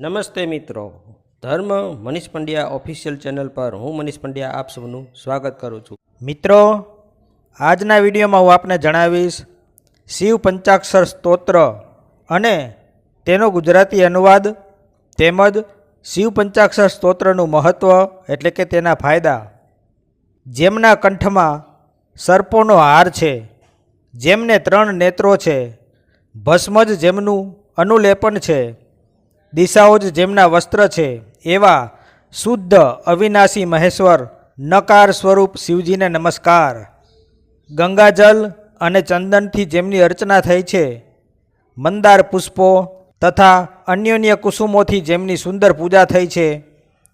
નમસ્તે મિત્રો. ધર્મ મનીષ પંડ્યા ઓફિશિયલ ચેનલ પર હું મનીષ પંડ્યા આપ સૌનું સ્વાગત કરું છું. મિત્રો, આજના વિડીયોમાં હું આપને જણાવીશ શિવ પંચાક્ષર સ્તોત્ર અને તેનો ગુજરાતી અનુવાદ તેમજ શિવ પંચાક્ષર સ્તોત્રનું મહત્ત્વ એટલે કે તેના ફાયદા. જેમના કંઠમાં સર્પોનો હાર છે, જેમને ત્રણ નેત્રો છે ભસ્મ જ જેમનું અનુલેપન છે દિશાઓ જ જેમના વસ્ત્ર છે, એવા શુદ્ધ અવિનાશી મહેશ્વર, નકાર સ્વરૂપ શિવજીને નમસ્કાર. ગંગાજલ અને ચંદનથી જેમની અર્ચના થઈ છે, મંદાર પુષ્પો તથા અન્યોન્ય કુસુમોથી જેમની સુંદર પૂજા થઈ છે,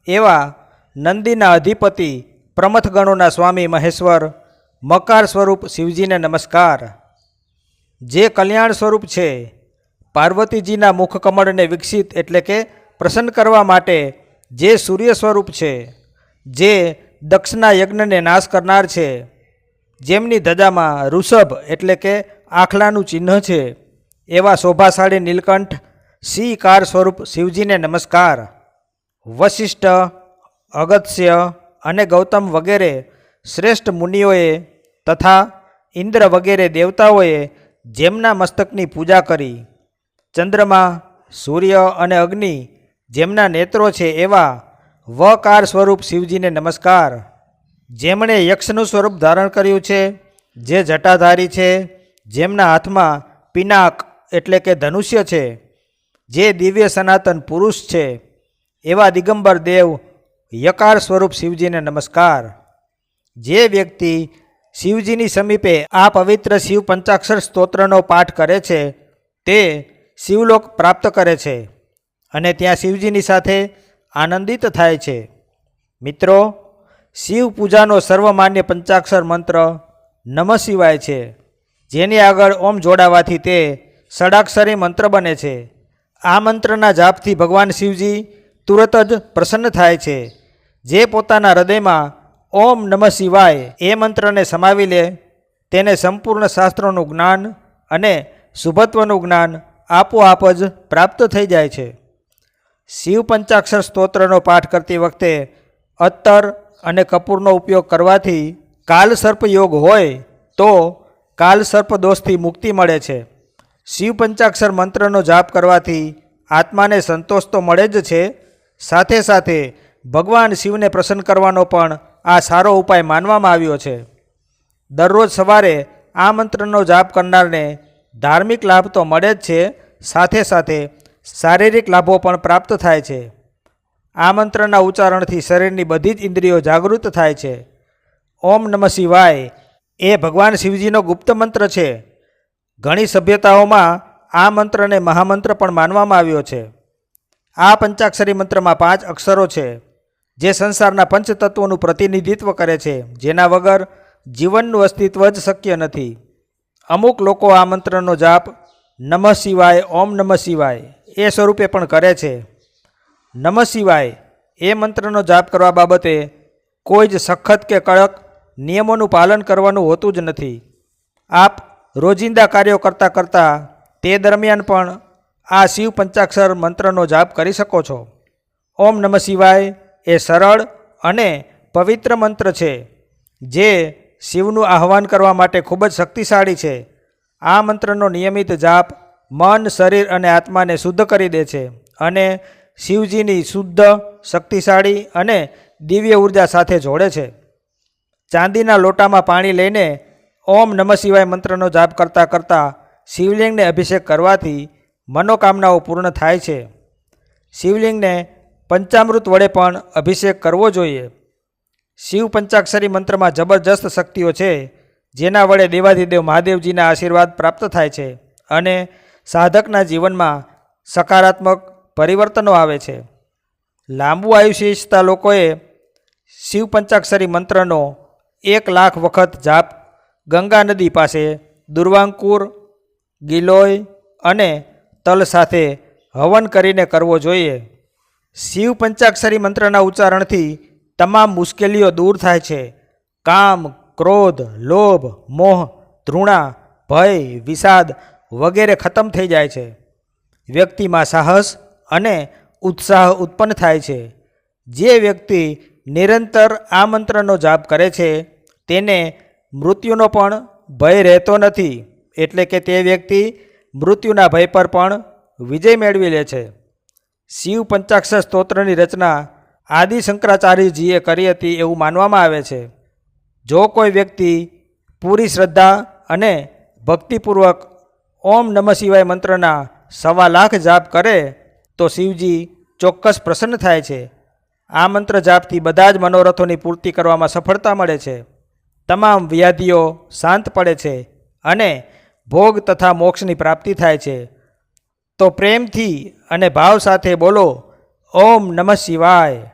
એવા નંદીના અધિપતિ પ્રમથગણોના સ્વામી મહેશ્વર, મકાર સ્વરૂપ શિવજીને નમસ્કાર. જે કલ્યાણ સ્વરૂપ છે પાર્વતીજીના મુખકમળને વિકસિત એટલે કે પ્રસન્ન કરવા માટે જે સૂર્ય સ્વરૂપ છે, જે દક્ષના યજ્ઞને નાશ કરનાર છે, જેમની ધજામાં ઋષભ એટલે કે આખલાનું ચિહ્ન છે, એવા શોભાશાળી નીલકંઠ સિંહ કાર સ્વરૂપ શિવજીને નમસ્કાર. વશિષ્ઠ, અગત્ય અને ગૌતમ વગેરે શ્રેષ્ઠ મુનિઓએ તથા ઇન્દ્ર વગેરે દેવતાઓએ જેમના મસ્તકની પૂજા કરી. ચંદ્રમા, સૂર્ય અને અગ્નિ જેમના નેત્રો છે એવા વકાર સ્વરૂપ શિવજીને નમસ્કાર. જેમણે યક્ષનું સ્વરૂપ ધારણ કર્યું છે, જે જટાધારી છે, જેમના હાથમાં પિનાક એટલે કે ધનુષ્ય છે, જે દિવ્ય સનાતન પુરુષ છે, એવા દિગંબર દેવ યકાર સ્વરૂપ શિવજીને નમસ્કાર. જે વ્યક્તિ શિવજીની સમીપે આ પવિત્ર શિવ પંચાક્ષર સ્તોત્રનો પાઠ કરે છે, તે શિવલોક પ્રાપ્ત કરે છે અને ત્યાં શિવજીની સાથે આનંદિત થાય છે. મિત્રો, શિવ પૂજાનો સર્વમાન્ય પંચાક્ષર મંત્ર નમ શિવાય છે. જેની આગળ ઓમ જોડાવાથી તે ષડાક્ષરી મંત્ર બને છે. આ મંત્રના જાપથી ભગવાન શિવજી તુરત જ પ્રસન્ન થાય છે. જે પોતાના હૃદયમાં ઓમ નમ શિવાય એ મંત્રને સમાવી લે, તેને સંપૂર્ણ શાસ્ત્રોનું જ્ઞાન અને શુભત્વનું જ્ઞાન આપોઆપ જ પ્રાપ્ત થઈ જાય છે. શિવ પંચાક્ષર સ્તોત્રનો પાઠ કરતી વખતે અત્તર અને કપૂરનો ઉપયોગ કરવાથી કાલસર્પ યોગ હોય તો કાલસર્પ દોષથી મુક્તિ મળે છે. શિવ પંચાક્ષર મંત્રનો જાપ કરવાથી આત્માને સંતોષ તો મળે જ છે. સાથે સાથે ભગવાન શિવને પ્રસન્ન કરવાનો પણ આ સારો ઉપાય માનવામાં આવ્યો છે. દરરોજ સવારે આ મંત્રનો જાપ કરનારને ધાર્મિક લાભ તો મળે જ છે, સાથે સાથે શારીરિક લાભો પણ પ્રાપ્ત થાય છે. આ મંત્રના ઉચ્ચારણથી શરીરની બધી જ ઇન્દ્રિયો જાગૃત થાય છે. ઓમ નમઃ શિવાય. એ ભગવાન શિવજીનો ગુપ્ત મંત્ર છે. ઘણી સભ્યતાઓમાં આ મંત્રને મહામંત્ર પણ માનવામાં આવ્યો છે. આ પંચાક્ષરી મંત્રમાં પાંચ અક્ષરો છે, જે સંસારના પંચતત્વોનું પ્રતિનિધિત્વ કરે છે. જેના વગર જીવનનું અસ્તિત્વ જ શક્ય નથી. અમુક લોકો આ મંત્રનો જાપ નમઃ શિવાય, ઓમ નમઃ શિવાય, એ સ્વરૂપે પણ કરે છે. નમઃ શિવાય, એ મંત્રનો જાપ કરવા બાબતે કોઈ જ સખત કે કડક નિયમોનું પાલન કરવાનું હોતું જ નથી. આપ રોજિંદા કાર્યો કરતાં કરતાં તે દરમિયાન પણ આ શિવ પંચાક્ષર મંત્રનો જાપ કરી શકો છો. ઓમ નમઃ શિવાય એ સરળ અને પવિત્ર મંત્ર છે, જે શિવનું આહવાન કરવા માટે ખૂબ જ શક્તિશાળી છે. આ મંત્રનો નિયમિત જાપ મન, શરીર અને આત્માને શુદ્ધ કરી દે છે અને શિવજીની શુદ્ધ, શક્તિશાળી અને દિવ્ય ઊર્જા સાથે જોડે છે. ચાંદીના લોટામાં પાણી લઈને ઓમ નમઃ શિવાય મંત્રનો જાપ કરતાં કરતાં શિવલિંગને અભિષેક કરવાથી મનોકામનાઓ પૂર્ણ થાય છે. શિવલિંગને પંચામૃત વડે પણ અભિષેક કરવો જોઈએ. શિવ પંચાક્ષરી મંત્રમાં જબરજસ્ત શક્તિઓ છે, જેના વડે દેવાધિદેવ મહાદેવજીના આશીર્વાદ પ્રાપ્ત થાય છે અને સાધકના જીવનમાં સકારાત્મક પરિવર્તનો આવે છે. લાંબુ આયુષ્ય ઈચ્છતા લોકોએ શિવ પંચાક્ષરી મંત્રનો એક લાખ વખત જાપ ગંગા નદી પાસે દુર્વાંકુર, ગિલોય અને તલ સાથે હવન કરીને કરવો જોઈએ. શિવ પંચાક્ષરી મંત્રના ઉચ્ચારણથી તમામ મુશ્કેલીઓ દૂર થાય છે. કામ, ક્રોધ, લોભ, મોહ, ધૃણા, ભય, વિષાદ વગેરે ખતમ થઈ જાય છે. વ્યક્તિમાં સાહસ અને ઉત્સાહ ઉત્પન્ન થાય છે. જે વ્યક્તિ નિરંતર આ મંત્રનો જાપ કરે છે, તેને મૃત્યુનો પણ ભય રહેતો નથી. એટલે કે તે વ્યક્તિ મૃત્યુના ભય પર પણ વિજય મેળવી લે છે. શિવ પંચાક્ષર સ્તોત્રની રચના આદિ શંકરાચાર્યજીએ કરી હતી એવું માનવામાં આવે છે. જો કોઈ વ્યક્તિ પૂરી શ્રદ્ધા અને ભક્તિપૂર્વક ઓમ નમઃ શિવાય મંત્રના સવા લાખ જાપ કરે, તો શિવજી ચોક્કસ પ્રસન્ન થાય છે. આ મંત્ર જાપથી બધા જ મનોરથોની પૂર્તિ કરવામાં સફળતા મળે છે. તમામ વ્યાધિઓ શાંત પડે છે અને ભોગ તથા મોક્ષની પ્રાપ્તિ થાય છે. તો પ્રેમથી અને ભાવ સાથે બોલો, ઓમ નમઃ શિવાય.